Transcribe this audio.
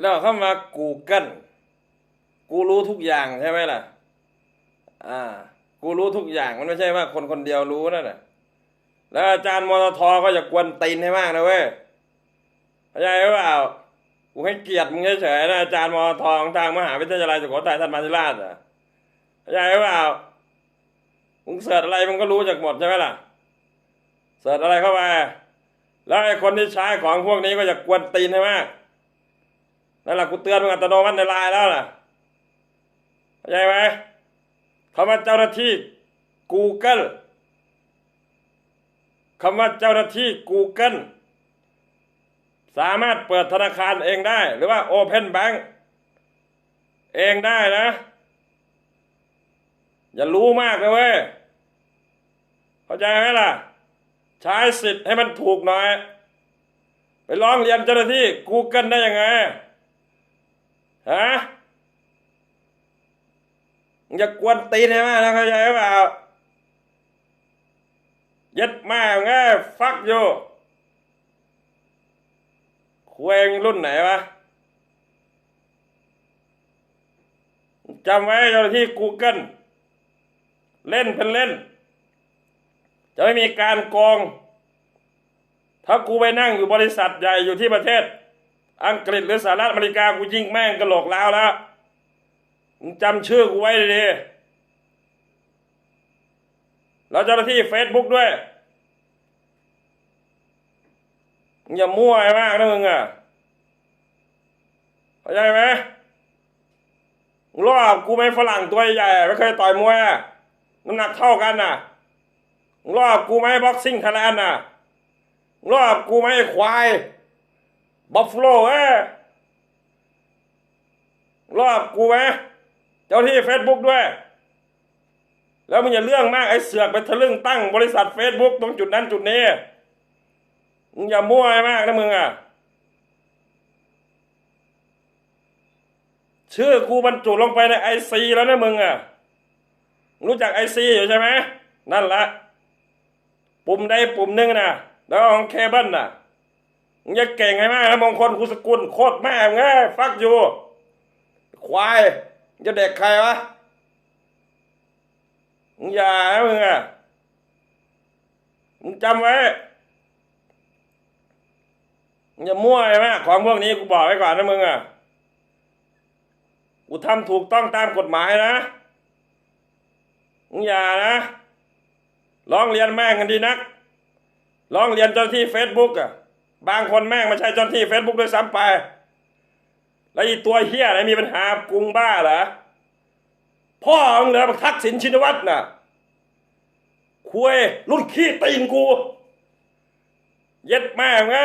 แล้วเข้ามา Google กูรู้ทุกอย่างใช่ไหมล่ะ อ่า กูรู้ทุกอย่างมันไม่ใช่ว่าคนคนเดียวรู้นั่นแหละแล้วอาจารย์มอทก็จะกวนตีนให้มากนะเว้ยเข้าใจหรือเปล่ากูให้เกียรติมึงเฉยๆนะอาจารย์มอทของทางมหาวิทยาลัยสุโขทัยท่านมาธิราชอะเข้าใจหรือเปล่ามึงเสิร์ชอะไรมึงก็รู้จากหมดใช่ไหมล่ะ เสิร์ชอะไรเข้าไปแล้วไอ้คนที่ใช้ของพวกนี้ก็จะกวนตีนให้มาก นั่นแหละกูเตือนมึงอัตโนมัติในไลน์แล้วล่ะเข้าใจไหมคำว่าเจ้าหน้าที่ Google คำว่าเจ้าหน้าที่ Google สามารถเปิดธนาคารเองได้ หรือว่า Open Bank เองได้นะ อย่ารู้มากเลยเว้ย เข้าใจไหมล่ะ ใช้สิทธิ์ให้มันถูกหน่อย ไปร้องเรียนเจ้าหน้าที่ Google ได้ยังไง ฮะอย่ากวนตีนให้มากนะเข้าใจหรือเปล่าย็ดมากไงฟักอยู่คุยรุ่นไหนวะจำไว้เจ้าหน้าที่ Google เล่นเป็นเล่น จะไม่มีการโกงถ้ากูไปนั่งอยู่บริษัทใหญ่อยู่ที่ประเทศ อังกฤษหรือสหรัฐอเมริกากูยิงแม่งกระโหลกแล้วแล้วมึงจำชื่อกูไว้ดีๆแล้วเจ้าหน้าที่เฟซบุ๊กด้วยอย่ามั่วมากนะมึงอะเข้าใจไหมรอบกูไม่ฝรั่งตัวใหญ่ไม่เคยต่อยมวยน้ำหนักเท่ากันน่ะรอบกูไหมบ็อกซิ่งไทยแลนด์น่ะรอบกูไมไอ้ควาย บัฟฟาโลเอ้รอบกูไหมเจ้าที่เฟซบุ๊กด้วย แล้วมึงอย่าเรื่องมากไอ้เสือกไปทะลึ่งตั้งบริษัทเฟซบุ๊กตรงจุดนั้นจุดนี้ มึงอย่ามั่วไอ้มากนะมึงอะ ชื่อกูบรรจุลงไปในไอซีแล้วนะมึงอะ รู้จักไอซีอยู่ใช่ไหม นั่นละ ปุ่มใดปุ่มหนึ่งนะแล้วของเคเบิลน่ะ มึงจะเก่งให้มากนะมงคลคุสกุลโคตรแม่งเอ้ยฟักอยู่ ควายจะเด็กใครวะมึงอย่านะมึงอะมึงจำไว้มึงอย่ามั่วไอ้มากของพวกนี้กูบอกไว้ก่อนนะมึงอะกูทำถูกต้องตามกฎหมายนะมึงอย่านะร้องเรียนแม่งกันดีนักร้องเรียนเจ้าหน้าที่เฟซบุ๊กอะ บางคนแม่งไม่ใช่เจ้าหน้าที่เฟซบุ๊กด้วยซ้ำไป แล้วอีตัวเฮียไหนมีปัญหากรุงบ้าเหรอพ่อมึงเหรอทักษิณชินวัตรน่ะคุยรุ่นขี้ตีนกู เย็ดแม่งไง